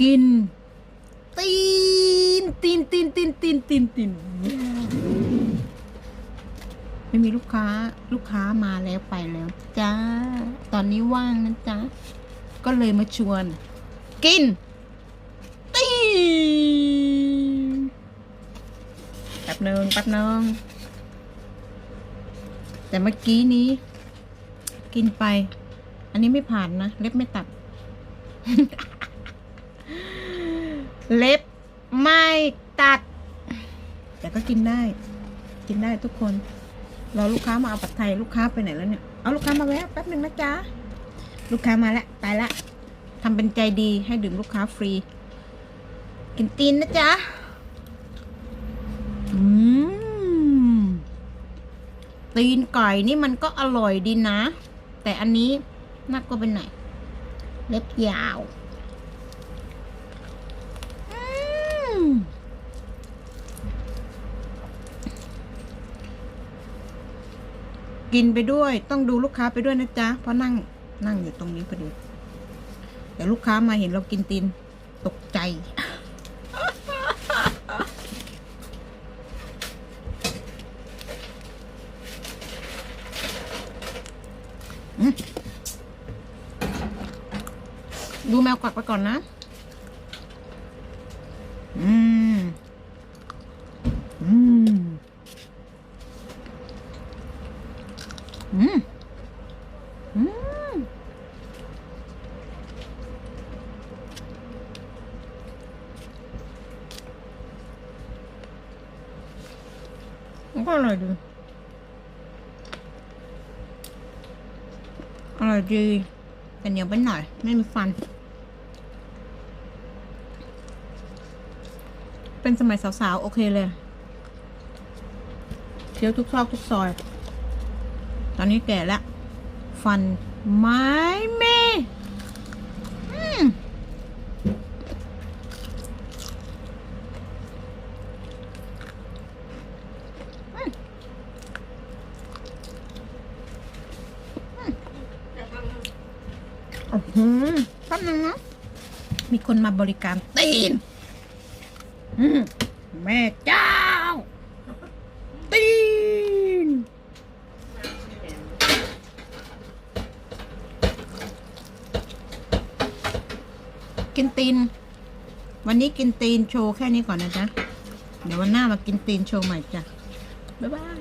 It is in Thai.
กิน ตีนตีนตีนตีนตีนตีนตีนไม่มีลูกค้าลูกค้ามาแล้วไปแล้วจ้า ตอนนี้ว่างนะจ๊ะ ก็เลยมาชวน กิน ตีนแป๊บนึงแป๊บนึงแต่เมื่อกี้นี้ กินไป อันนี้ไม่ผ่านนะ เล็บไม่ตัด เล็บไม่ตัด แต่ก็กินได้ กินได้ทุกคนรอลูกค้ามาเอาปัดไทยลูกค้าไปไหนแล้วเนี่ยเอาลูกค้ามาแวะแป๊บหนึ่งนะจ๊ะลูกค้ามาแล้วไปละทำเป็นใจดีให้ดื่มลูกค้าฟรี กินตีนนะจ๊ะอืมตีนไก่นี่มันก็อร่อยดีนะ แต่อันนี้นักก็เป็นไหน เล็บยาวอืม กินไปด้วย ต้องดูลูกค้าไปด้วยนะจ๊ะ เพราะนั่งนั่งอยู่ตรงนี้พอดี เดี๋ยวลูกค้ามาเห็นเรากินตีนตกใจ ดูแมวกวักไปก่อนนะ อืม อืม อืม อืม มันก็อร่อยดีอร่อยดีแต่เหนียวไปหน่อย ไม่มีฟัน เป็นสมัยสาวๆ โอเคเลยเคี้ยวทุกซอกทุกซอย ตอนนี้แก่แล้ว ฟันไม่มีอืมโอ้โหแป๊บนึงนะมีคนมาบริการตีนอืมแม่จ้า ตีน กินตีน วันนี้กินตีนโชว์แค่นี้ก่อนนะจ๊ะ เดี๋ยววันหน้ามากินตีนโชว์ใหม่จ้ะ บ๊ายบาย